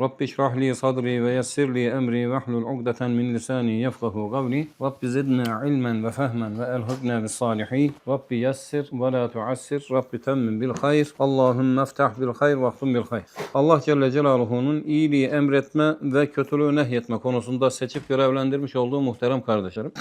Rabbi şrah li sadri ve yessir li emri ve hlul ugdeten min lisani yefkahu gavli. Rabbi zidna ilmen ve fehmen ve elhidna bis salihin. Rabbi yessir ve la tuassir. Rabbi temmin bil hayr. Allahümme eftah bil hayr ve bil hayr. Allah Celle Celaluhu'nun iyiliği emretme ve kötülüğü nehyetme konusunda seçip görevlendirmiş olduğu muhterem kardeşlerim.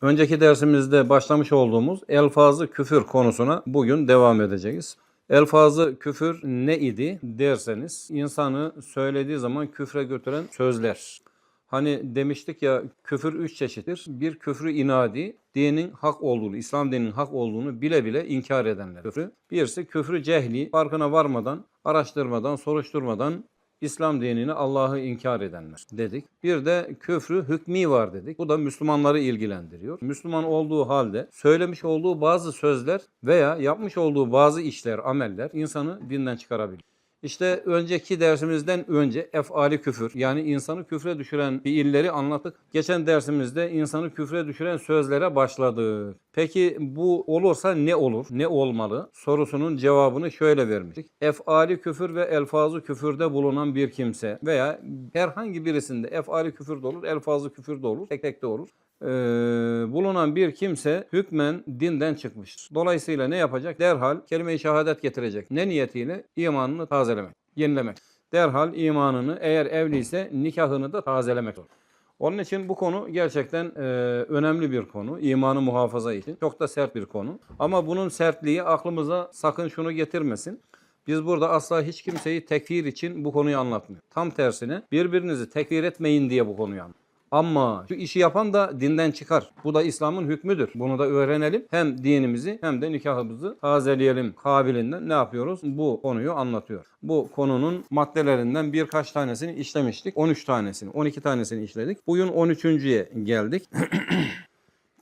Önceki dersimizde başlamış olduğumuz elfazı küfür konusuna bugün devam edeceğiz. Elfazı küfür ne idi derseniz insanı söylediği zaman küfre götüren sözler. Hani demiştik ya küfür üç çeşittir. Bir küfrü inadi, dinin hak olduğunu, İslam dininin hak olduğunu bile bile inkar edenler küfrü. Birisi küfrü cehli, farkına varmadan, araştırmadan, soruşturmadan İslam dinini Allah'ı inkar edenler dedik. Bir de küfrü hükmi var dedik. Bu da Müslümanları ilgilendiriyor. Müslüman olduğu halde söylemiş olduğu bazı sözler veya yapmış olduğu bazı işler, ameller insanı dinden çıkarabilir. İşte önceki dersimizden önce efali küfür yani insanı küfre düşüren fiilleri anlattık. Geçen dersimizde insanı küfre düşüren sözlere başladık. Peki bu olursa ne olur, ne olmalı sorusunun cevabını şöyle vermiştik. Efali küfür ve elfazı küfürde bulunan bir kimse veya herhangi birisinde efali küfür de olur, elfazı küfür de olur, tek tek de olur ee, bulunan bir kimse hükmen dinden çıkmıştır. Dolayısıyla ne yapacak? Derhal kelime-i şehadet getirecek. Ne niyetiyle? İmanını tazelemek, yenilemek. Derhal imanını eğer evliyse nikahını da tazelemek olur. Onun için bu konu gerçekten e, önemli bir konu. İmanı muhafaza için. Çok da sert bir konu. Ama bunun sertliği aklımıza sakın şunu getirmesin. Biz burada asla hiç kimseyi tekfir için bu konuyu anlatmıyoruz. Tam tersine birbirinizi tekfir etmeyin diye bu konuyu anlatıyoruz. Ama şu işi yapan da dinden çıkar. Bu da İslam'ın hükmüdür. Bunu da öğrenelim. Hem dinimizi hem de nikahımızı tazeleyelim kabilinden ne yapıyoruz? Bu konuyu anlatıyor. Bu konunun maddelerinden birkaç tanesini işlemiştik. 13 tanesini, 12 tanesini işledik. Bugün 13.ye geldik.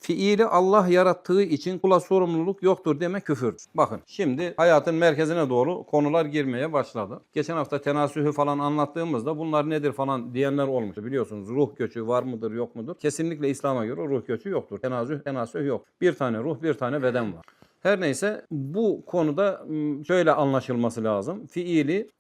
Fiili Allah yarattığı için kula sorumluluk yoktur demek küfür. Bakın şimdi hayatın merkezine doğru konular girmeye başladı. Geçen hafta tenasühü falan anlattığımızda bunlar nedir falan diyenler olmuştu. Biliyorsunuz ruh göçü var mıdır yok mudur? Kesinlikle İslam'a göre ruh göçü yoktur. Tenasüh, tenasüh yok. Bir tane ruh bir tane beden var. Her neyse bu konuda şöyle anlaşılması lazım. Fiili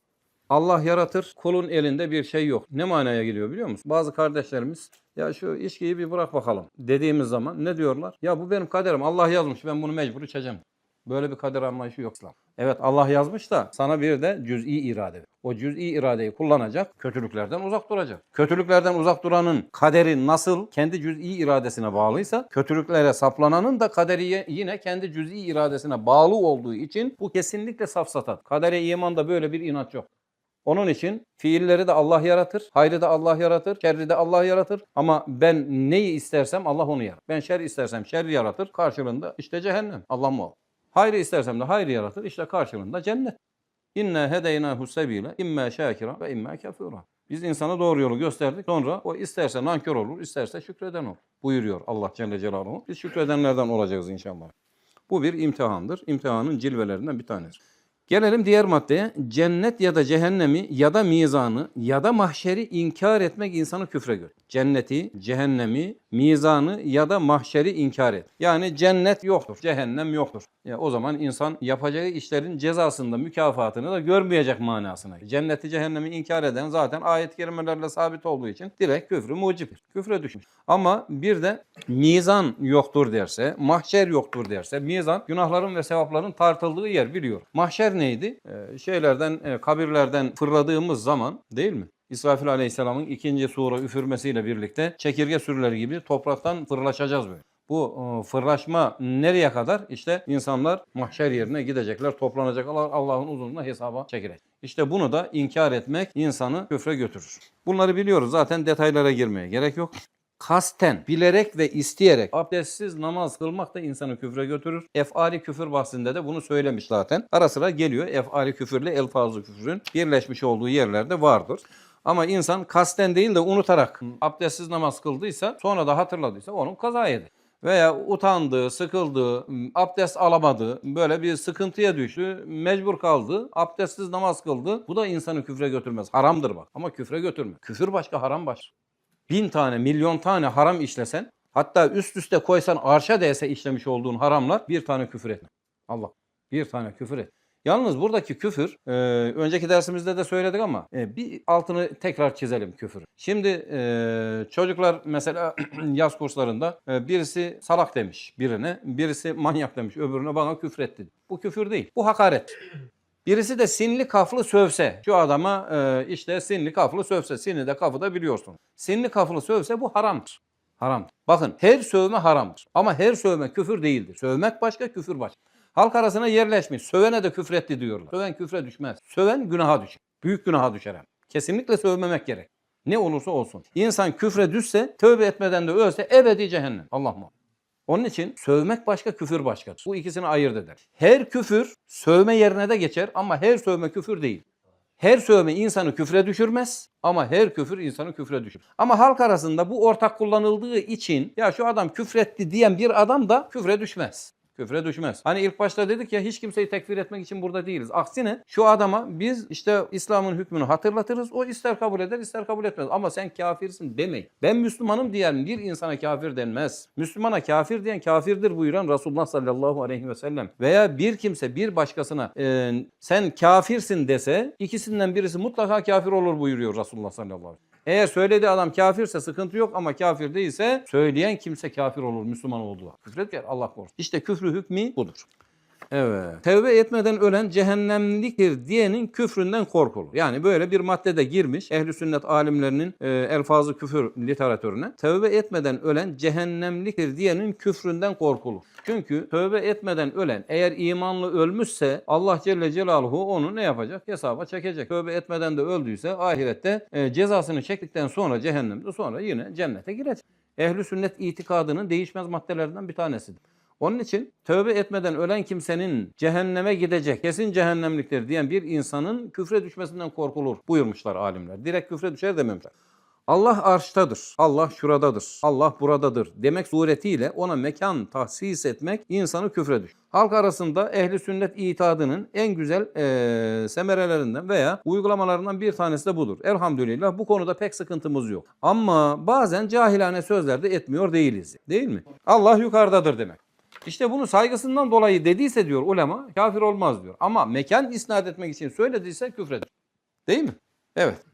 Allah yaratır, kulun elinde bir şey yok. Ne manaya geliyor biliyor musun? Bazı kardeşlerimiz ya şu içkiyi bir bırak bakalım dediğimiz zaman ne diyorlar? Ya bu benim kaderim Allah yazmış ben bunu mecbur içeceğim. Böyle bir kader anlayışı yok İslam. Evet Allah yazmış da sana bir de cüz'i irade. O cüz'i iradeyi kullanacak, kötülüklerden uzak duracak. Kötülüklerden uzak duranın kaderi nasıl kendi cüz'i iradesine bağlıysa, kötülüklere saplananın da kaderi yine kendi cüz'i iradesine bağlı olduğu için bu kesinlikle safsata. Kadere imanda böyle bir inat yok. Onun için fiilleri de Allah yaratır, hayrı da Allah yaratır, şerri de Allah yaratır. Ama ben neyi istersem Allah onu yaratır. Ben şer istersem şer yaratır, karşılığında işte cehennem. Allah muhafaza. Hayrı istersem de hayrı yaratır, işte karşılığında cennet. İnne hedeynahu sebile imme şakira ve imme kafura. Biz insana doğru yolu gösterdik. Sonra o isterse nankör olur, isterse şükreden olur. Buyuruyor Allah Celle Celaluhu. Biz şükredenlerden olacağız inşallah. Bu bir imtihandır. İmtihanın cilvelerinden bir tanesi. Gelelim diğer maddeye. Cennet ya da cehennemi ya da mizanı ya da mahşeri inkar etmek insanı küfre götürür. Cenneti, cehennemi, mizanı ya da mahşeri inkar et. Yani cennet yoktur, cehennem yoktur. Ya o zaman insan yapacağı işlerin cezasında mükafatını da görmeyecek manasına. Cenneti, cehennemi inkar eden zaten ayet-i kerimelerle sabit olduğu için direkt küfrü mucibdir. Küfre düşmüş. Ama bir de mizan yoktur derse, mahşer yoktur derse, mizan günahların ve sevapların tartıldığı yer biliyor. Mahşer neydi? Ee, şeylerden, e, kabirlerden fırladığımız zaman değil mi? İsrafil Aleyhisselam'ın ikinci sura üfürmesiyle birlikte çekirge sürüleri gibi topraktan fırlaşacağız böyle. Bu e, fırlaşma nereye kadar? İşte insanlar mahşer yerine gidecekler, toplanacaklar, Allah'ın huzuruna hesaba çekilecek. İşte bunu da inkar etmek insanı küfre götürür. Bunları biliyoruz zaten detaylara girmeye gerek yok kasten, bilerek ve isteyerek abdestsiz namaz kılmak da insanı küfre götürür. Efali küfür bahsinde de bunu söylemiş zaten. Ara sıra geliyor efali küfürle elfazlı küfürün birleşmiş olduğu yerlerde vardır. Ama insan kasten değil de unutarak abdestsiz namaz kıldıysa sonra da hatırladıysa onun kaza veya utandı, sıkıldı, abdest alamadı, böyle bir sıkıntıya düştü, mecbur kaldı, abdestsiz namaz kıldı. Bu da insanı küfre götürmez. Haramdır bak ama küfre götürmez. Küfür başka, haram başka. Bin tane, milyon tane haram işlesen, hatta üst üste koysan arşa değse işlemiş olduğun haramlar bir tane küfür etme. Allah bir tane küfür et. Yalnız buradaki küfür, e, önceki dersimizde de söyledik ama e, bir altını tekrar çizelim küfür. Şimdi e, çocuklar mesela yaz kurslarında e, birisi salak demiş birine, birisi manyak demiş öbürüne bana küfür etti. Bu küfür değil, bu hakaret. Birisi de sinli kaflı sövse, şu adama e, işte sinli kaflı sövse, sinli de kafı da biliyorsun. Sinli kaflı sövse bu haramdır. Haramdır. Bakın her sövme haramdır. Ama her sövme küfür değildir. Sövmek başka, küfür başka. Halk arasına yerleşmiş. Sövene de küfretti diyorlar. Söven küfre düşmez. Söven günaha düşer. Büyük günaha düşer hem. Kesinlikle sövmemek gerek. Ne olursa olsun. İnsan küfre düşse, tövbe etmeden de ölse ebedi cehennem. Allah muhafaza. Onun için sövmek başka, küfür başkadır. Bu ikisini ayırt eder. Her küfür sövme yerine de geçer ama her sövme küfür değil. Her sövme insanı küfre düşürmez ama her küfür insanı küfre düşürür. Ama halk arasında bu ortak kullanıldığı için ya şu adam küfretti diyen bir adam da küfre düşmez. Küfre düşmez. Hani ilk başta dedik ya hiç kimseyi tekfir etmek için burada değiliz. Aksine şu adama biz işte İslam'ın hükmünü hatırlatırız. O ister kabul eder ister kabul etmez. Ama sen kafirsin demeyin. Ben Müslümanım diyen bir insana kafir denmez. Müslümana kafir diyen kafirdir buyuran Resulullah sallallahu aleyhi ve sellem. Veya bir kimse bir başkasına e, sen kafirsin dese ikisinden birisi mutlaka kafir olur buyuruyor Resulullah sallallahu aleyhi ve sellem. Eğer söylediği adam kafirse sıkıntı yok ama kafir değilse söyleyen kimse kafir olur Müslüman olduğu. Küfret Allah korusun. İşte küfrü hükmü budur. Evet. Tevbe etmeden ölen cehennemliktir diyenin küfründen korkulur. Yani böyle bir maddede girmiş ehli sünnet alimlerinin e, elfazı küfür literatürüne. Tevbe etmeden ölen cehennemliktir diyenin küfründen korkulur. Çünkü tövbe etmeden ölen eğer imanlı ölmüşse Allah Celle Celaluhu onu ne yapacak? Hesaba çekecek. Tövbe etmeden de öldüyse ahirette e, cezasını çektikten sonra cehennemde sonra yine cennete girecek. Ehli sünnet itikadının değişmez maddelerinden bir tanesidir. Onun için tövbe etmeden ölen kimsenin cehenneme gidecek, kesin cehennemliktir diyen bir insanın küfre düşmesinden korkulur buyurmuşlar alimler. Direkt küfre düşer dememişler. Allah arştadır, Allah şuradadır, Allah buradadır demek suretiyle ona mekan tahsis etmek insanı küfre düşür. Halk arasında ehli sünnet itadının en güzel eee semerelerinden veya uygulamalarından bir tanesi de budur. Elhamdülillah bu konuda pek sıkıntımız yok. Ama bazen cahilane sözler de etmiyor değiliz. Değil mi? Allah yukarıdadır demek. İşte bunu saygısından dolayı dediyse diyor ulema kafir olmaz diyor. Ama mekan isnat etmek için söylediyse küfredir. Değil mi? Evet.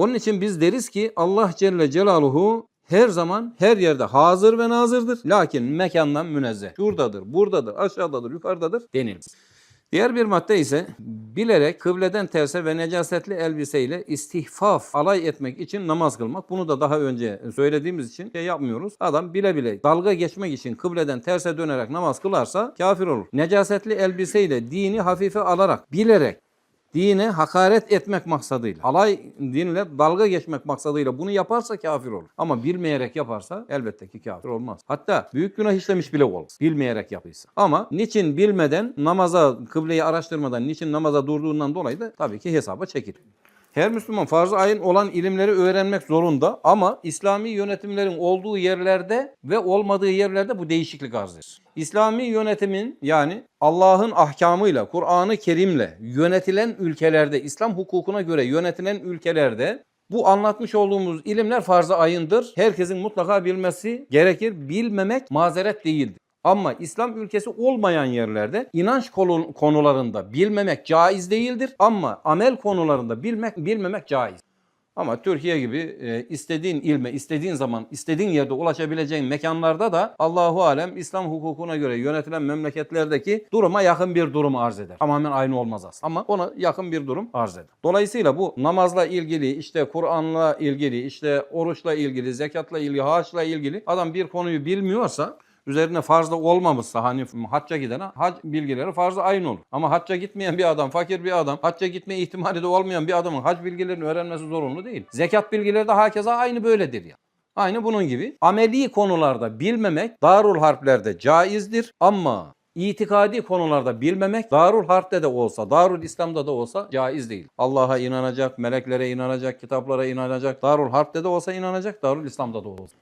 Onun için biz deriz ki Allah Celle Celaluhu her zaman her yerde hazır ve nazırdır. Lakin mekandan münezzeh. Şuradadır, buradadır, aşağıdadır, yukarıdadır denilir. Diğer bir madde ise bilerek kıbleden terse ve necasetli elbiseyle istihfaf alay etmek için namaz kılmak. Bunu da daha önce söylediğimiz için şey yapmıyoruz. Adam bile bile dalga geçmek için kıbleden terse dönerek namaz kılarsa kafir olur. Necasetli elbiseyle dini hafife alarak bilerek dine hakaret etmek maksadıyla, alay dinle dalga geçmek maksadıyla bunu yaparsa kafir olur. Ama bilmeyerek yaparsa elbette ki kafir olmaz. Hatta büyük günah işlemiş bile olur. Bilmeyerek yapıysa. Ama niçin bilmeden namaza, kıbleyi araştırmadan, niçin namaza durduğundan dolayı da tabii ki hesaba çekilir. Her Müslüman farz-ı ayın olan ilimleri öğrenmek zorunda ama İslami yönetimlerin olduğu yerlerde ve olmadığı yerlerde bu değişiklik arz eder. İslami yönetimin yani Allah'ın ahkamıyla, Kur'an-ı Kerim'le yönetilen ülkelerde, İslam hukukuna göre yönetilen ülkelerde bu anlatmış olduğumuz ilimler farz-ı ayındır. Herkesin mutlaka bilmesi gerekir. Bilmemek mazeret değildir. Ama İslam ülkesi olmayan yerlerde inanç konu- konularında bilmemek caiz değildir ama amel konularında bilmek bilmemek caiz. Ama Türkiye gibi e, istediğin ilme, istediğin zaman, istediğin yerde ulaşabileceğin mekanlarda da Allahu alem İslam hukukuna göre yönetilen memleketlerdeki duruma yakın bir durum arz eder. Tamamen aynı olmaz aslında ama ona yakın bir durum arz eder. Dolayısıyla bu namazla ilgili, işte Kur'an'la ilgili, işte oruçla ilgili, zekatla ilgili, haçla ilgili adam bir konuyu bilmiyorsa üzerine farzda olmamışsa hani hacca gidene hac bilgileri farzı aynı olur. Ama hacca gitmeyen bir adam, fakir bir adam, hacca gitme ihtimali de olmayan bir adamın hac bilgilerini öğrenmesi zorunlu değil. Zekat bilgileri de hakeza aynı böyledir ya. Aynı bunun gibi. Ameli konularda bilmemek Darul Harplerde caizdir ama itikadi konularda bilmemek Darul Harp'te de olsa, Darul İslam'da da olsa caiz değil. Allah'a inanacak, meleklere inanacak, kitaplara inanacak. Darul Harp'te de olsa inanacak, Darul İslam'da da olsa.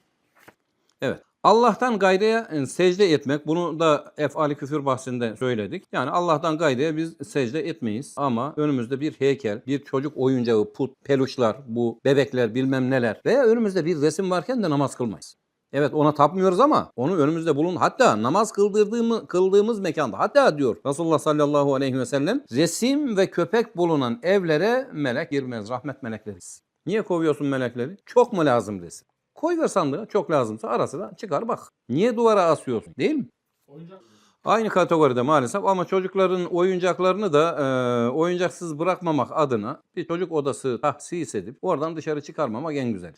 Evet. Allah'tan gayrıya e, secde etmek, bunu da efali küfür bahsinde söyledik. Yani Allah'tan gayrıya biz secde etmeyiz ama önümüzde bir heykel, bir çocuk oyuncağı, put, peluşlar, bu bebekler bilmem neler veya önümüzde bir resim varken de namaz kılmayız. Evet ona tapmıyoruz ama onu önümüzde bulun. Hatta namaz kıldırdığımız, kıldığımız mekanda hatta diyor Resulullah sallallahu aleyhi ve sellem resim ve köpek bulunan evlere melek girmez. Rahmet melekleriz. Niye kovuyorsun melekleri? Çok mu lazım resim? Koy ver sandığa çok lazımsa ara sıra çıkar bak. Niye duvara asıyorsun değil mi? Aynı kategoride maalesef ama çocukların oyuncaklarını da e, oyuncaksız bırakmamak adına bir çocuk odası tahsis edip oradan dışarı çıkarmamak en güzel.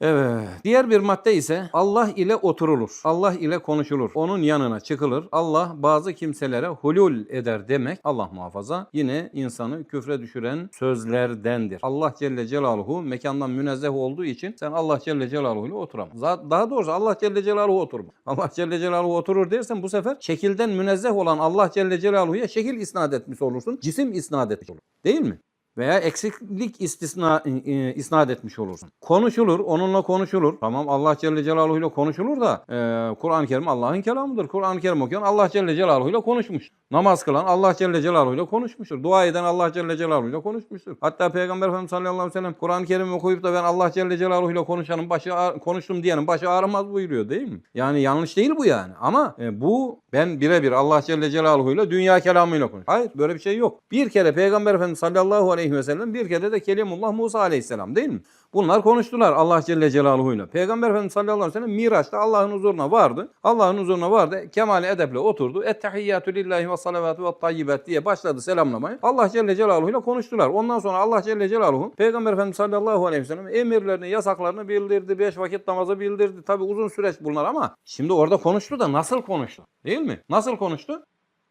Evet. Diğer bir madde ise Allah ile oturulur. Allah ile konuşulur. Onun yanına çıkılır. Allah bazı kimselere hulul eder demek Allah muhafaza yine insanı küfre düşüren sözlerdendir. Allah Celle Celaluhu mekandan münezzeh olduğu için sen Allah Celle Celaluhu ile oturamaz. Daha doğrusu Allah Celle Celaluhu oturma. Allah Celle Celaluhu oturur dersen bu sefer şekilden münezzeh olan Allah Celle Celaluhu'ya şekil isnat etmiş olursun. Cisim isnat etmiş olur. Değil mi? Veya eksiklik istisna e, isnat etmiş olursun. Konuşulur, onunla konuşulur. Tamam Allah Celle Celaluhu ile konuşulur da e, Kur'an-ı Kerim Allah'ın kelamıdır. Kur'an-ı Kerim okuyan Allah Celle Celaluhu ile konuşmuş. Namaz kılan Allah Celle Celaluhu ile konuşmuştur. Dua eden Allah Celle Celaluhu ile konuşmuştur. Hatta Peygamber Efendimiz sallallahu aleyhi ve sellem Kur'an-ı Kerim okuyup da ben Allah Celle Celaluhu ile konuşanın başı konuştum diyenin başı ağrımaz buyuruyor değil mi? Yani yanlış değil bu yani. Ama e, bu ben birebir Allah Celle Celaluhu ile dünya kelamıyla konuş. Hayır böyle bir şey yok. Bir kere Peygamber Efendimiz sallallahu aleyhi ve sellem bir kere de Kelimullah Musa aleyhisselam değil mi? Bunlar konuştular Allah Celle Celaluhu ile. Peygamber Efendimiz sallallahu aleyhi ve sellem Miraç'ta Allah'ın huzuruna vardı. Allah'ın huzuruna vardı. Kemal edeple oturdu. Ettehiyyatü lillahi ve salavatü ve tayyibat diye başladı selamlamaya. Allah Celle Celaluhu ile konuştular. Ondan sonra Allah Celle Celaluhu Peygamber Efendimiz sallallahu aleyhi ve sellem emirlerini, yasaklarını bildirdi. Beş vakit namazı bildirdi. Tabi uzun süreç bunlar ama şimdi orada konuştu da nasıl konuştu? Değil mi? Nasıl konuştu?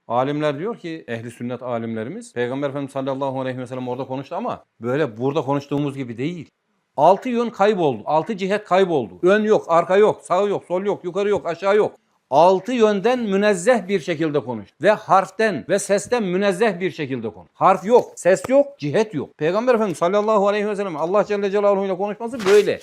Alimler diyor ki ehli sünnet alimlerimiz Peygamber Efendimiz sallallahu aleyhi ve sellem orada konuştu ama böyle burada konuştuğumuz gibi değil. Altı yön kayboldu. Altı cihet kayboldu. Ön yok, arka yok, sağ yok, sol yok, yukarı yok, aşağı yok. Altı yönden münezzeh bir şekilde konuş. Ve harften ve sesten münezzeh bir şekilde konuş. Harf yok, ses yok, cihet yok. Peygamber Efendimiz sallallahu aleyhi ve sellem Allah Celle Celaluhu ile konuşması böyle.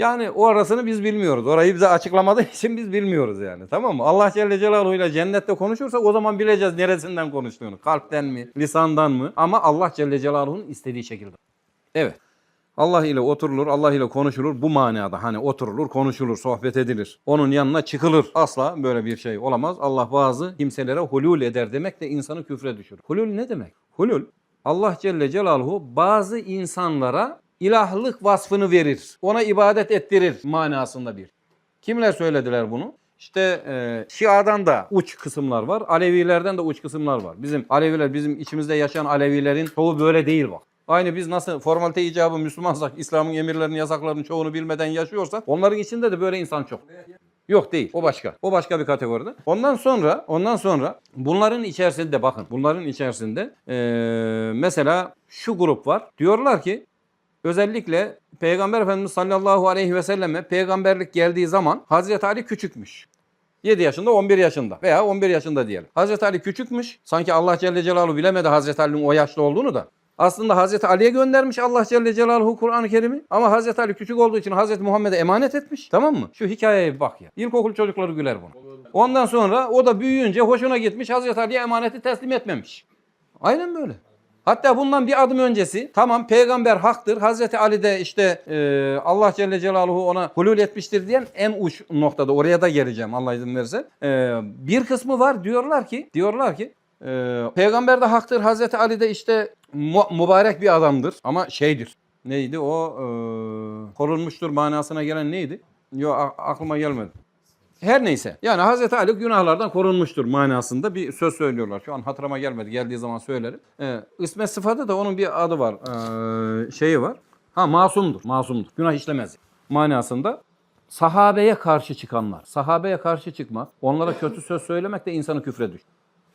Yani o arasını biz bilmiyoruz. Orayı bize açıklamadığı için biz bilmiyoruz yani. Tamam mı? Allah Celle Celaluhu ile cennette konuşursak o zaman bileceğiz neresinden konuştuğunu. Kalpten mi, lisandan mı? Ama Allah Celle Celaluhu'nun istediği şekilde. Evet. Allah ile oturulur, Allah ile konuşulur. Bu manada hani oturulur, konuşulur, sohbet edilir. Onun yanına çıkılır. Asla böyle bir şey olamaz. Allah bazı kimselere hulul eder demek de insanı küfre düşürür. Hulul ne demek? Hulul Allah Celle Celaluhu bazı insanlara ilahlık vasfını verir. Ona ibadet ettirir manasında bir. Kimler söylediler bunu? İşte e, Şia'dan da uç kısımlar var. Alevilerden de uç kısımlar var. Bizim Aleviler, bizim içimizde yaşayan Alevilerin çoğu böyle değil bak. Aynı biz nasıl formalite icabı Müslümansak, İslam'ın emirlerini, yasaklarını çoğunu bilmeden yaşıyorsak onların içinde de böyle insan çok. Yok değil. O başka. O başka bir kategoride. Ondan sonra, ondan sonra bunların içerisinde bakın. Bunların içerisinde eee, mesela şu grup var. Diyorlar ki özellikle Peygamber Efendimiz sallallahu aleyhi ve selleme peygamberlik geldiği zaman Hazreti Ali küçükmüş. 7 yaşında 11 yaşında veya 11 yaşında diyelim. Hazreti Ali küçükmüş. Sanki Allah Celle Celaluhu bilemedi Hazreti Ali'nin o yaşta olduğunu da. Aslında Hazreti Ali'ye göndermiş Allah Celle Celaluhu Kur'an-ı Kerim'i. Ama Hazreti Ali küçük olduğu için Hazreti Muhammed'e emanet etmiş. Tamam mı? Şu hikayeye bak ya. İlkokul çocukları güler bunu. Ondan sonra o da büyüyünce hoşuna gitmiş Hazreti Ali'ye emaneti teslim etmemiş. Aynen böyle. Hatta bundan bir adım öncesi tamam peygamber haktır. Hazreti Ali de işte e, Allah Celle Celaluhu ona hulul etmiştir diyen en uç noktada oraya da geleceğim Allah izin verirse. E, bir kısmı var diyorlar ki diyorlar ki e, peygamber de haktır. Hazreti Ali de işte mu- mübarek bir adamdır ama şeydir. Neydi o? E, korunmuştur manasına gelen neydi? Yok aklıma gelmedi. Her neyse. Yani Hazreti Ali günahlardan korunmuştur manasında bir söz söylüyorlar. Şu an hatırıma gelmedi. Geldiği zaman söylerim. Ee, İsmet sıfatı da onun bir adı var. Ee, şeyi var. Ha masumdur. Masumdur. Günah işlemez. Manasında sahabeye karşı çıkanlar. Sahabeye karşı çıkmak, onlara kötü söz söylemek de insanı küfre düşür.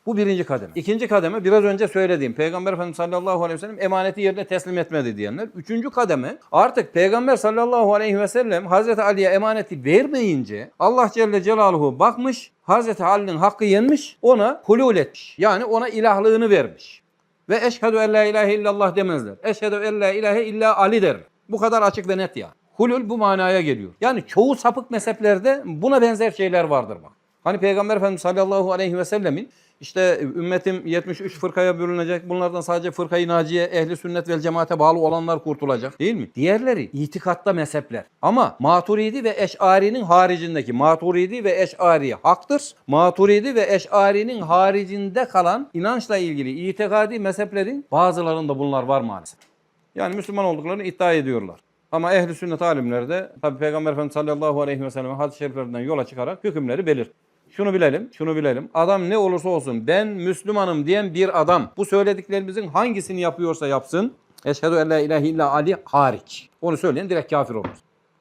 Bu birinci kademe. İkinci kademe biraz önce söylediğim Peygamber Efendimiz sallallahu aleyhi ve sellem emaneti yerine teslim etmedi diyenler. Üçüncü kademe artık Peygamber sallallahu aleyhi ve sellem Hazreti Ali'ye emaneti vermeyince Allah Celle Celaluhu bakmış Hazreti Ali'nin hakkı yenmiş ona hulul etmiş. Yani ona ilahlığını vermiş. Ve eşhedü en la ilahe illallah demezler. Eşhedü en la ilahe illa Ali der. Bu kadar açık ve net ya. Hulul bu manaya geliyor. Yani çoğu sapık mezheplerde buna benzer şeyler vardır bak. Hani Peygamber Efendimiz sallallahu aleyhi ve sellemin işte ümmetim 73 fırkaya bölünecek. Bunlardan sadece fırkayı naciye, ehli sünnet vel cemaate bağlı olanlar kurtulacak. Değil mi? Diğerleri itikatta mezhepler. Ama Maturidi ve Eş'ari'nin haricindeki Maturidi ve Eş'ari haktır. Maturidi ve Eş'ari'nin haricinde kalan inançla ilgili itikadi mezheplerin bazılarında bunlar var maalesef. Yani Müslüman olduklarını iddia ediyorlar. Ama ehli sünnet alimleri de tabi Peygamber Efendimiz sallallahu aleyhi ve sellem hadis-i şeriflerinden yola çıkarak hükümleri belir. Şunu bilelim, şunu bilelim. Adam ne olursa olsun ben Müslümanım diyen bir adam bu söylediklerimizin hangisini yapıyorsa yapsın. Eşhedü en la ilahe illa Ali hariç. Onu söyleyen direkt kafir olur.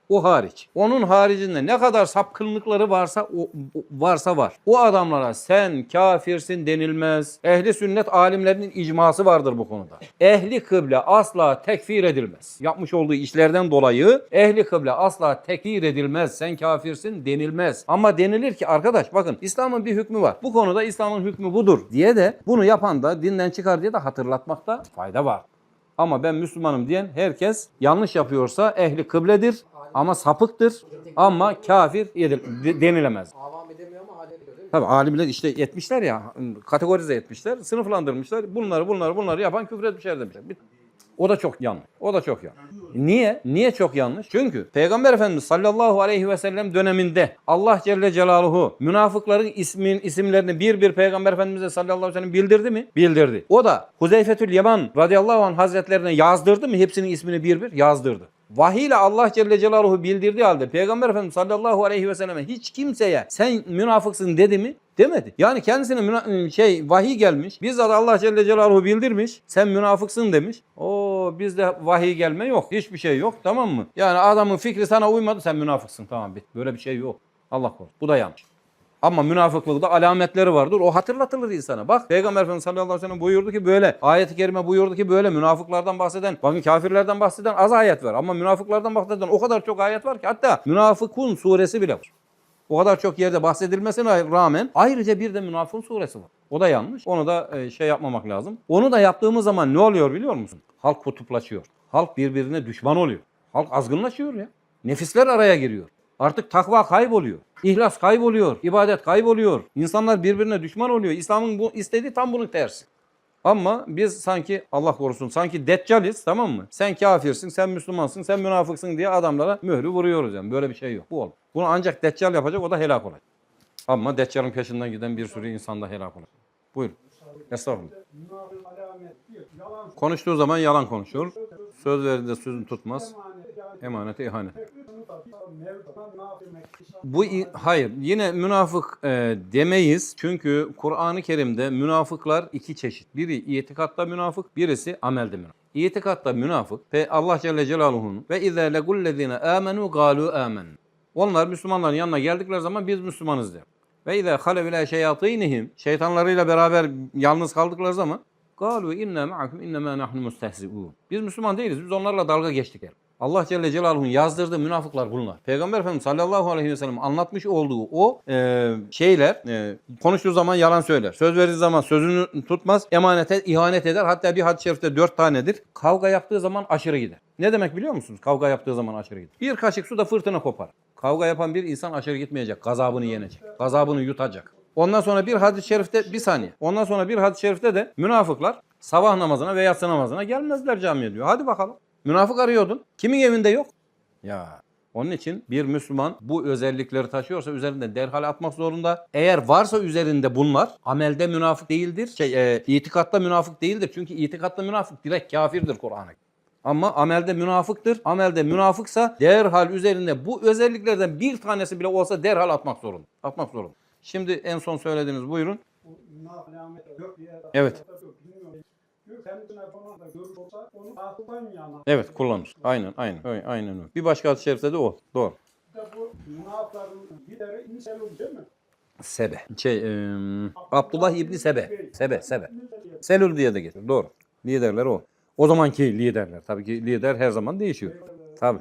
O hariç. Onun haricinde ne kadar sapkınlıkları varsa o, varsa var. O adamlara sen kafirsin denilmez. Ehli sünnet alimlerinin icması vardır bu konuda. Ehli kıble asla tekfir edilmez. Yapmış olduğu işlerden dolayı ehli kıble asla tekfir edilmez. Sen kafirsin denilmez. Ama denilir ki arkadaş bakın İslam'ın bir hükmü var. Bu konuda İslam'ın hükmü budur diye de bunu yapan da dinden çıkar diye de hatırlatmakta fayda var. Ama ben Müslümanım diyen herkes yanlış yapıyorsa ehli kıbledir ama sapıktır ama kafir denilemez. Avam edemiyor ama hal ediyor değil mi? Tabi alimler işte etmişler ya kategorize etmişler, sınıflandırmışlar. Bunları bunları bunları yapan küfür etmişler demişler. Bir- O da çok yanlış. O da çok yanlış. Niye? Niye çok yanlış? Çünkü Peygamber Efendimiz sallallahu aleyhi ve sellem döneminde Allah Celle Celaluhu münafıkların ismin isimlerini bir bir Peygamber Efendimiz'e sallallahu aleyhi ve sellem bildirdi mi? Bildirdi. O da Huzeyfetül Yaman radıyallahu anh hazretlerine yazdırdı mı? Hepsinin ismini bir bir yazdırdı. Vahiy ile Allah Celle Celaluhu bildirdiği halde Peygamber Efendimiz sallallahu aleyhi ve selleme hiç kimseye sen münafıksın dedi mi? Demedi. Yani kendisine şey vahiy gelmiş. Bizzat Allah Celle Celaluhu bildirmiş. Sen münafıksın demiş. O bizde vahiy gelme yok. Hiçbir şey yok. Tamam mı? Yani adamın fikri sana uymadı. Sen münafıksın. Tamam bit. Böyle bir şey yok. Allah korusun. Bu da yanlış. Ama münafıklıkta alametleri vardır. O hatırlatılır insana. Bak Peygamber Efendimiz sallallahu aleyhi ve sellem buyurdu ki böyle. Ayet-i kerime buyurdu ki böyle. Münafıklardan bahseden, bakın kafirlerden bahseden az ayet var. Ama münafıklardan bahseden o kadar çok ayet var ki. Hatta Münafıkun suresi bile var. O kadar çok yerde bahsedilmesine rağmen ayrıca bir de Münafıkun suresi var. O da yanlış. Onu da e, şey yapmamak lazım. Onu da yaptığımız zaman ne oluyor biliyor musun? Halk kutuplaşıyor. Halk birbirine düşman oluyor. Halk azgınlaşıyor ya. Nefisler araya giriyor. Artık takva kayboluyor. İhlas kayboluyor. ibadet kayboluyor. İnsanlar birbirine düşman oluyor. İslam'ın bu istediği tam bunun tersi. Ama biz sanki Allah korusun sanki deccaliz tamam mı? Sen kafirsin, sen Müslümansın, sen münafıksın diye adamlara mührü vuruyoruz yani. Böyle bir şey yok. Bu ol. Bunu ancak deccal yapacak o da helak olacak. Ama deccalın peşinden giden bir sürü insan da helak olacak. Buyurun. Estağfurullah. Konuştuğu zaman yalan konuşuyor. Söz verdiğinde sözünü tutmaz. Emanete ihanet. Bu hayır yine münafık e, demeyiz. Çünkü Kur'an-ı Kerim'de münafıklar iki çeşit. Biri itikatta münafık, birisi amelde münafık. İtikatta münafık ve Allah Celle Celaluhu'nun ve izâ legullezîne âmenû gâlû âmen. Onlar Müslümanların yanına geldikleri zaman biz Müslümanız der. Ve izâ halev ilâ şeyatînihim şeytanlarıyla beraber yalnız kaldıkları zaman Galu inna ma'akum innema nahnu mustehzi'un. Biz Müslüman değiliz. Biz onlarla dalga geçtik der. Allah Celle Celaluhu'nun yazdırdığı münafıklar bunlar. Peygamber Efendimiz sallallahu aleyhi ve sellem anlatmış olduğu o e, şeyler e, konuştuğu zaman yalan söyler. Söz verdiği zaman sözünü tutmaz. Emanete ihanet eder. Hatta bir hadis-i şerifte dört tanedir. Kavga yaptığı zaman aşırı gider. Ne demek biliyor musunuz? Kavga yaptığı zaman aşırı gider. Bir kaşık suda fırtına kopar. Kavga yapan bir insan aşırı gitmeyecek. Gazabını yenecek. Gazabını yutacak. Ondan sonra bir hadis-i şerifte bir saniye. Ondan sonra bir hadis-i şerifte de münafıklar sabah namazına ve yatsı namazına gelmezler camiye diyor. Hadi bakalım. Münafık arıyordun. Kimin evinde yok? Ya onun için bir Müslüman bu özellikleri taşıyorsa üzerinde derhal atmak zorunda. Eğer varsa üzerinde bunlar amelde münafık değildir. Şey, e, itikatta münafık değildir. Çünkü itikatta münafık direkt kafirdir Kur'an'a. Ama amelde münafıktır. Amelde münafıksa derhal üzerinde bu özelliklerden bir tanesi bile olsa derhal atmak zorunda. Atmak zorunda. Şimdi en son söylediğiniz buyurun. Evet. Kendisine falan da görüş olsa onu akıldan yana. Evet kullanır. Aynen aynen. Öyle, Aynen öyle. Bir başka hadis-i şerifte de o. Doğru. İşte bu münafıkların lideri İnselul değil mi? Sebe. Şey, e, Abdullah İbni Sebe. Sebe, Sebe. Selül diye de geçiyor. Doğru. Liderler o. O zamanki liderler. Tabii ki lider her zaman değişiyor. Tabii.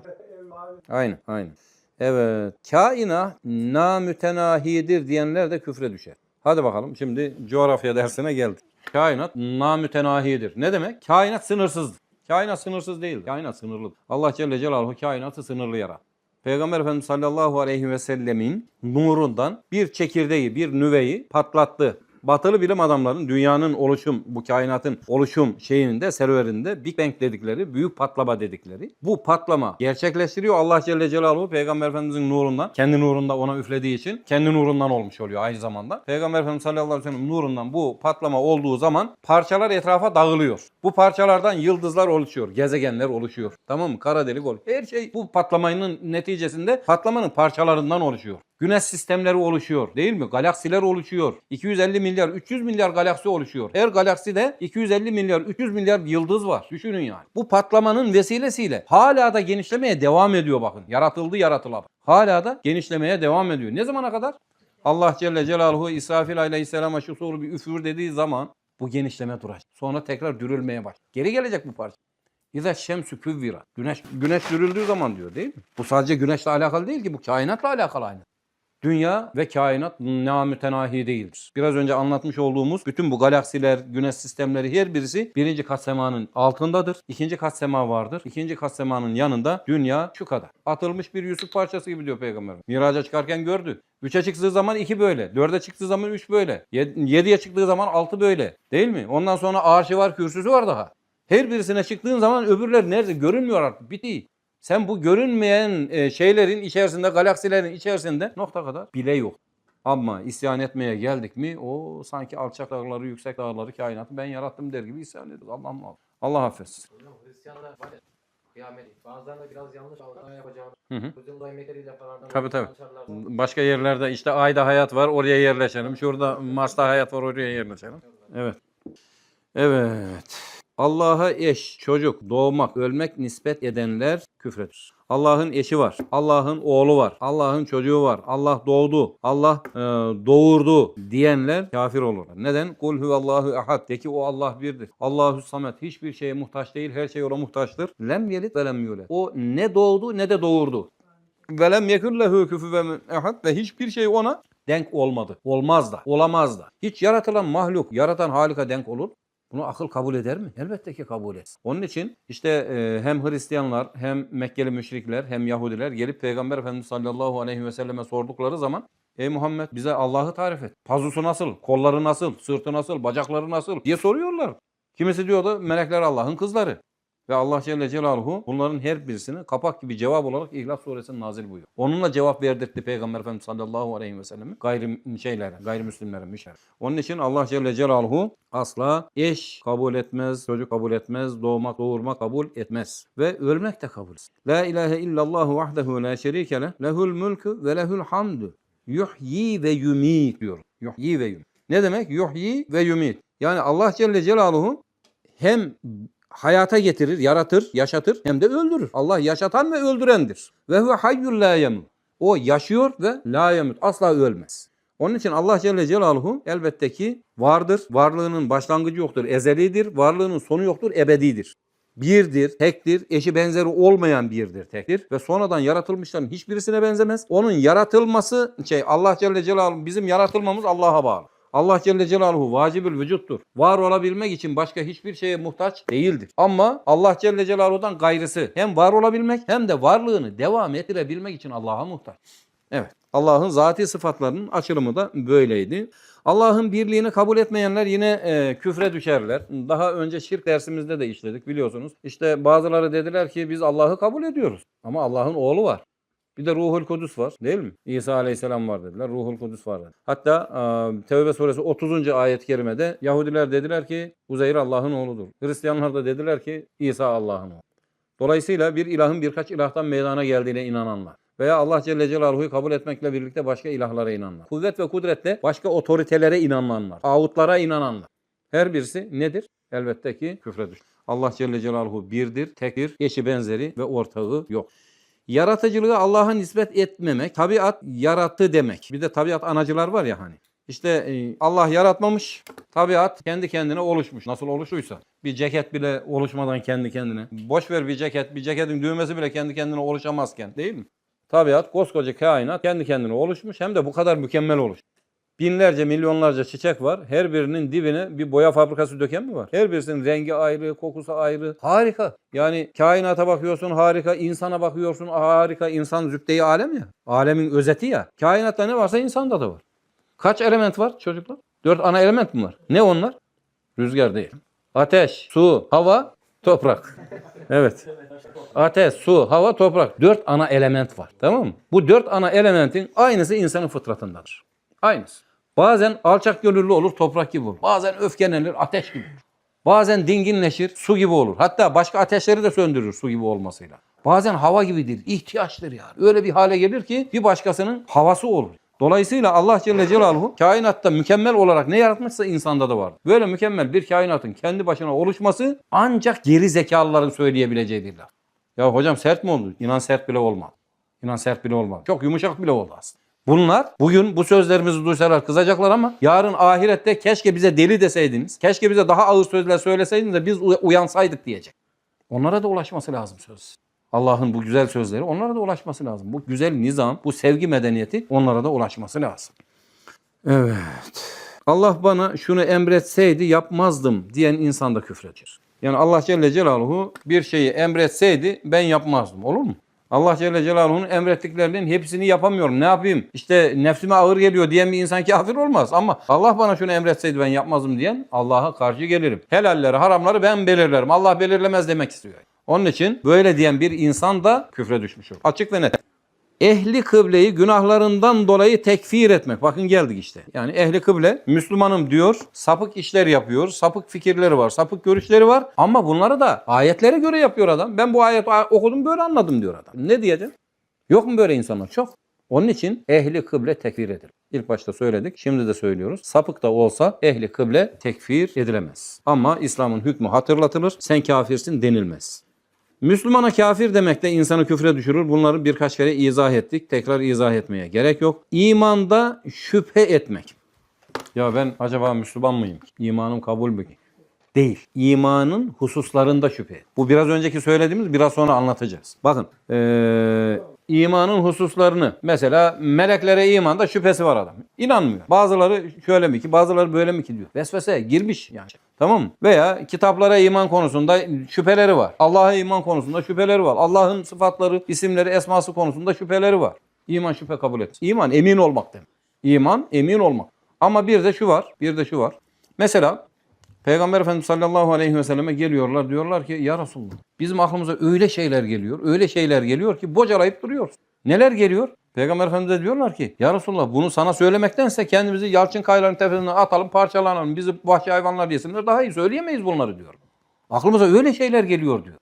Aynen, aynen. Evet. Kaina namütenahidir diyenler de küfre düşer. Hadi bakalım şimdi coğrafya dersine geldik. Kainat namütenahidir. Ne demek? Kainat sınırsızdır. Kainat sınırsız değil. Kainat sınırlı. Allah Celle Celaluhu kainatı sınırlı yarattı. Peygamber Efendimiz sallallahu aleyhi ve sellemin nurundan bir çekirdeği, bir nüveyi patlattı. Batılı bilim adamlarının dünyanın oluşum, bu kainatın oluşum şeyinde, serüverinde Big Bang dedikleri, büyük patlama dedikleri. Bu patlama gerçekleştiriyor Allah Celle Celaluhu Peygamber Efendimizin nurundan, kendi nurunda ona üflediği için kendi nurundan olmuş oluyor aynı zamanda. Peygamber Efendimiz sallallahu aleyhi ve sellem nurundan bu patlama olduğu zaman parçalar etrafa dağılıyor. Bu parçalardan yıldızlar oluşuyor, gezegenler oluşuyor. Tamam mı? Kara delik oluyor. Her şey bu patlamanın neticesinde patlamanın parçalarından oluşuyor. Güneş sistemleri oluşuyor değil mi? Galaksiler oluşuyor. 250 milyar, 300 milyar galaksi oluşuyor. Her galakside 250 milyar, 300 milyar yıldız var. Düşünün yani. Bu patlamanın vesilesiyle hala da genişlemeye devam ediyor bakın. Yaratıldı yaratıladı. Hala da genişlemeye devam ediyor. Ne zamana kadar? Allah Celle Celaluhu İsrafil Aleyhisselam'a şu soru bir üfür dediği zaman bu genişleme duracak. Sonra tekrar dürülmeye başlayacak. Geri gelecek bu parça. İza şemsü küvvira. Güneş, güneş dürüldüğü zaman diyor değil mi? Bu sadece güneşle alakalı değil ki bu kainatla alakalı aynı. Dünya ve kainat namütenahi değildir. Biraz önce anlatmış olduğumuz bütün bu galaksiler, güneş sistemleri her birisi birinci kat semanın altındadır. İkinci kat sema vardır. İkinci kat semanın yanında dünya şu kadar. Atılmış bir Yusuf parçası gibi diyor peygamber. Miraca çıkarken gördü. Üçe çıktığı zaman iki böyle. Dörde çıktığı zaman üç böyle. Yed- Yediye çıktığı zaman altı böyle. Değil mi? Ondan sonra arşi var, kürsüsü var daha. Her birisine çıktığın zaman öbürler nerede? Görünmüyor artık. Bitti. Sen bu görünmeyen e, şeylerin içerisinde, galaksilerin içerisinde nokta kadar bile yok. Ama isyan etmeye geldik mi o sanki alçak dağları, yüksek dağları, kainatı ben yarattım der gibi isyan ediyor. Allah'ım Allah. Allah affetsin. Hocam Hristiyanlar var ya kıyamet. Bazılarında biraz yanlış algı yapacağını. Hı hı. Uzun doy meteriyle falan. Tabii, tabii. Başka yerlerde işte ayda hayat var oraya yerleşelim. Şurada Mars'ta hayat var oraya yerleşelim. Evet. Evet. Allah'a eş, çocuk, doğmak, ölmek nispet edenler küfredir. Allah'ın eşi var. Allah'ın oğlu var. Allah'ın çocuğu var. Allah doğdu. Allah e, doğurdu diyenler kafir olurlar. Neden? Kul huvallahu ahad. De ki o Allah birdir. Allahu samet. Hiçbir şeye muhtaç değil. Her şey ona muhtaçtır. Lem yelit ve lem yulet. O ne doğdu ne de doğurdu. Velem yekun lehu küfüven ehad ve hiçbir şey ona denk olmadı. Olmaz da. Olamaz da. Hiç yaratılan mahluk, yaratan Halik'a denk olur. Bunu akıl kabul eder mi? Elbette ki kabul etsin. Onun için işte e, hem Hristiyanlar hem Mekkeli müşrikler hem Yahudiler gelip Peygamber Efendimiz sallallahu aleyhi ve selleme sordukları zaman Ey Muhammed bize Allah'ı tarif et. Pazusu nasıl? Kolları nasıl? Sırtı nasıl? Bacakları nasıl? diye soruyorlar. Kimisi diyordu melekler Allah'ın kızları. Ve Allah Celle Celaluhu bunların her birisini kapak gibi cevap olarak İhlas suresinin nazil buyuruyor. Onunla cevap verdirtti Peygamber Efendimiz sallallahu aleyhi ve sellem'i gayri şeylere, gayrimüslimlere müşer. Onun için Allah Celle Celaluhu asla eş kabul etmez, çocuk kabul etmez, doğmak, doğurma kabul etmez. Ve ölmek de kabul etmez. La ilahe illallahu vahdehu la şerike leh, lehul mülkü ve lehul hamdu. Yuhyi ve yumit diyor. Yuhyi ve yumit. Ne demek? Yuhyi ve yumit. Yani Allah Celle Celaluhu hem hayata getirir, yaratır, yaşatır hem de öldürür. Allah yaşatan ve öldürendir. Ve huve hayyul la yemut. O yaşıyor ve la yemut. Asla ölmez. Onun için Allah Celle Celaluhu elbette ki vardır. Varlığının başlangıcı yoktur, ezelidir. Varlığının sonu yoktur, ebedidir. Birdir, tektir, eşi benzeri olmayan birdir, tektir ve sonradan yaratılmışların hiçbirisine benzemez. Onun yaratılması şey Allah Celle Celaluhu bizim yaratılmamız Allah'a bağlı. Allah Celle Celaluhu vacibül vücuttur. Var olabilmek için başka hiçbir şeye muhtaç değildir. Ama Allah Celle Celaluhu'dan gayrısı hem var olabilmek hem de varlığını devam ettirebilmek için Allah'a muhtaç. Evet. Allah'ın zati sıfatlarının açılımı da böyleydi. Allah'ın birliğini kabul etmeyenler yine e, küfre düşerler. Daha önce şirk dersimizde de işledik biliyorsunuz. İşte bazıları dediler ki biz Allah'ı kabul ediyoruz. Ama Allah'ın oğlu var. Bir de Ruhul Kudüs var değil mi? İsa Aleyhisselam var dediler. Ruhul Kudüs var dediler. Hatta e, Tevbe suresi 30. ayet-i kerimede Yahudiler dediler ki Uzeyr Allah'ın oğludur. Hristiyanlar da dediler ki İsa Allah'ın oğlu. Dolayısıyla bir ilahın birkaç ilahtan meydana geldiğine inananlar veya Allah Celle Celaluhu'yu kabul etmekle birlikte başka ilahlara inananlar. Kuvvet ve kudretle başka otoritelere inananlar. Ağutlara inananlar. Her birisi nedir? Elbette ki küfre düştü. Allah Celle Celaluhu birdir, tektir, eşi benzeri ve ortağı yok. Yaratıcılığı Allah'a nispet etmemek, tabiat yarattı demek. Bir de tabiat anacılar var ya hani. İşte e, Allah yaratmamış, tabiat kendi kendine oluşmuş. Nasıl oluşuysa. Bir ceket bile oluşmadan kendi kendine. Boş ver bir ceket, bir ceketin düğmesi bile kendi kendine oluşamazken değil mi? Tabiat, koskoca kainat kendi kendine oluşmuş hem de bu kadar mükemmel olmuş. Binlerce, milyonlarca çiçek var. Her birinin dibine bir boya fabrikası döken mi var? Her birisinin rengi ayrı, kokusu ayrı. Harika. Yani kainata bakıyorsun harika, insana bakıyorsun harika. İnsan zübde-i alem ya. Alemin özeti ya. Kainatta ne varsa insanda da var. Kaç element var çocuklar? Dört ana element mi var? Ne onlar? Rüzgar değil. Ateş, su, hava, toprak. Evet. Ateş, su, hava, toprak. Dört ana element var. Tamam mı? Bu dört ana elementin aynısı insanın fıtratındadır. Aynısı. Bazen alçak gönüllü olur, toprak gibi olur. Bazen öfkelenir, ateş gibi olur. Bazen dinginleşir, su gibi olur. Hatta başka ateşleri de söndürür su gibi olmasıyla. Bazen hava gibidir, ihtiyaçtır yani. Öyle bir hale gelir ki bir başkasının havası olur. Dolayısıyla Allah Celle Celaluhu kainatta mükemmel olarak ne yaratmışsa insanda da var. Böyle mükemmel bir kainatın kendi başına oluşması ancak geri zekalıların söyleyebileceği bir laf. Ya hocam sert mi oldu? İnan sert bile olmaz. İnan sert bile olmaz. Çok yumuşak bile oldu aslında. Bunlar bugün bu sözlerimizi duysalar kızacaklar ama yarın ahirette keşke bize deli deseydiniz. Keşke bize daha ağır sözler söyleseydiniz de biz uy- uyansaydık diyecek. Onlara da ulaşması lazım söz. Allah'ın bu güzel sözleri onlara da ulaşması lazım. Bu güzel nizam, bu sevgi medeniyeti onlara da ulaşması lazım. Evet. Allah bana şunu emretseydi yapmazdım diyen insan da küfredir. Yani Allah Celle Celaluhu bir şeyi emretseydi ben yapmazdım. Olur mu? Allah Celle Celaluhu'nun emrettiklerinin hepsini yapamıyorum. Ne yapayım? İşte nefsime ağır geliyor diyen bir insan kafir olmaz. Ama Allah bana şunu emretseydi ben yapmazdım diyen Allah'a karşı gelirim. Helalleri, haramları ben belirlerim. Allah belirlemez demek istiyor. Onun için böyle diyen bir insan da küfre düşmüş olur. Açık ve net. Ehli kıbleyi günahlarından dolayı tekfir etmek. Bakın geldik işte. Yani ehli kıble Müslümanım diyor, sapık işler yapıyor, sapık fikirleri var, sapık görüşleri var. Ama bunları da ayetlere göre yapıyor adam. Ben bu ayet okudum böyle anladım diyor adam. Ne diyeceksin? Yok mu böyle insanlar? Çok. Onun için ehli kıble tekfir edilir. İlk başta söyledik, şimdi de söylüyoruz. Sapık da olsa ehli kıble tekfir edilemez. Ama İslam'ın hükmü hatırlatılır, sen kafirsin denilmez. Müslümana kafir demek de insanı küfre düşürür. Bunları birkaç kere izah ettik. Tekrar izah etmeye gerek yok. İmanda şüphe etmek. Ya ben acaba Müslüman mıyım? İmanım kabul mü? Değil. İmanın hususlarında şüphe. Bu biraz önceki söylediğimiz biraz sonra anlatacağız. Bakın ee, imanın hususlarını mesela meleklere imanda şüphesi var adam. İnanmıyor. Bazıları şöyle mi ki bazıları böyle mi ki diyor. Vesvese girmiş yani. Tamam mı? Veya kitaplara iman konusunda şüpheleri var. Allah'a iman konusunda şüpheleri var. Allah'ın sıfatları, isimleri, esması konusunda şüpheleri var. İman şüphe kabul et. İman emin olmak demek. İman emin olmak. Ama bir de şu var, bir de şu var. Mesela Peygamber Efendimiz sallallahu aleyhi ve selleme geliyorlar diyorlar ki ya Resulullah bizim aklımıza öyle şeyler geliyor, öyle şeyler geliyor ki bocalayıp duruyoruz. Neler geliyor? Peygamber Efendimiz'e diyorlar ki ya Resulullah bunu sana söylemektense kendimizi yalçın kayaların tepesine atalım parçalanalım bizi vahşi hayvanlar yesinler daha iyi söyleyemeyiz bunları diyor. Aklımıza öyle şeyler geliyor diyor.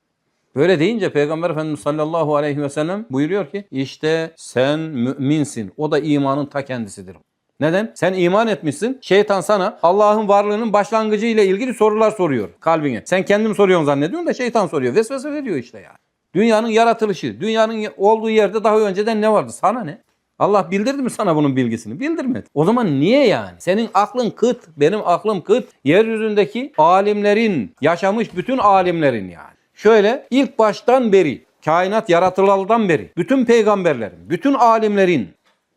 Böyle deyince Peygamber Efendimiz sallallahu aleyhi ve sellem buyuruyor ki işte sen müminsin. O da imanın ta kendisidir. Neden? Sen iman etmişsin. Şeytan sana Allah'ın varlığının başlangıcı ile ilgili sorular soruyor kalbine. Sen kendin soruyorsun zannediyorsun da şeytan soruyor. Vesvese veriyor işte ya. Dünyanın yaratılışı, dünyanın olduğu yerde daha önceden ne vardı? Sana ne? Allah bildirdi mi sana bunun bilgisini? Bildirmedi. O zaman niye yani? Senin aklın kıt, benim aklım kıt. Yeryüzündeki alimlerin, yaşamış bütün alimlerin yani. Şöyle ilk baştan beri, kainat yaratılalıdan beri, bütün peygamberlerin, bütün alimlerin,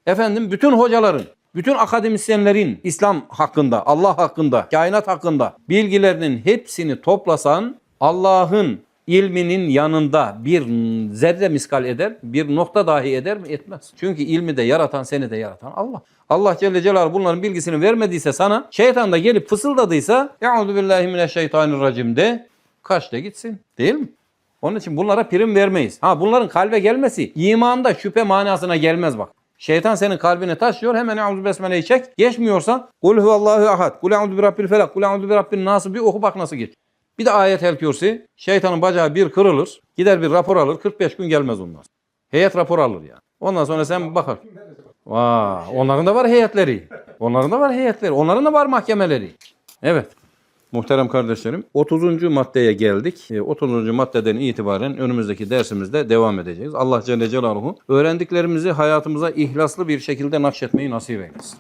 efendim bütün hocaların, bütün akademisyenlerin İslam hakkında, Allah hakkında, kainat hakkında bilgilerinin hepsini toplasan Allah'ın ilminin yanında bir zerre miskal eder, bir nokta dahi eder mi? Etmez. Çünkü ilmi de yaratan, seni de yaratan Allah. Allah Celle Celaluhu bunların bilgisini vermediyse sana, şeytan da gelip fısıldadıysa "Euzu billahi mineşşeytanirracim" de kaç da gitsin. Değil mi? Onun için bunlara prim vermeyiz. Ha bunların kalbe gelmesi imanda şüphe manasına gelmez bak. Şeytan senin kalbine taşıyor. Hemen Euzu Besmele'yi çek. Geçmiyorsan Kul huvallahu ahad. Kul euzu birabbil felak. Kul euzu birabbin nas bir oku bak nasıl geç. Bir de ayet el kürsi. Şeytanın bacağı bir kırılır. Gider bir rapor alır. 45 gün gelmez ondan. Heyet rapor alır yani. Ondan sonra sen bakar. Vaa, onların da var heyetleri. Onların da var heyetleri. Onların da var mahkemeleri. Evet. Muhterem kardeşlerim 30. maddeye geldik. E, 30. maddeden itibaren önümüzdeki dersimizde devam edeceğiz. Allah Celle Celaluhu öğrendiklerimizi hayatımıza ihlaslı bir şekilde nakşetmeyi nasip eylesin.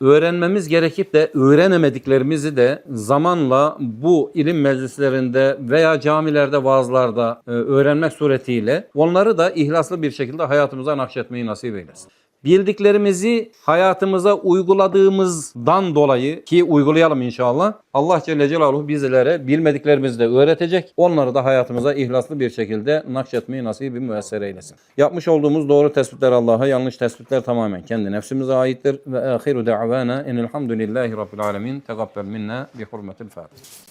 Öğrenmemiz gerekip de öğrenemediklerimizi de zamanla bu ilim meclislerinde veya camilerde vaazlarda e, öğrenmek suretiyle onları da ihlaslı bir şekilde hayatımıza nakşetmeyi nasip eylesin. Bildiklerimizi hayatımıza uyguladığımızdan dolayı ki uygulayalım inşallah. Allah Celle Celaluhu bizlere bilmediklerimizi de öğretecek. Onları da hayatımıza ihlaslı bir şekilde nakşetmeyi nasip bir müessere eylesin. Yapmış olduğumuz doğru tespitler Allah'a, yanlış tespitler tamamen kendi nefsimize aittir. Ve ahiru da'vana enelhamdülillahi rabbil alemin. Tegabbel minna bi hurmetil Fatiha.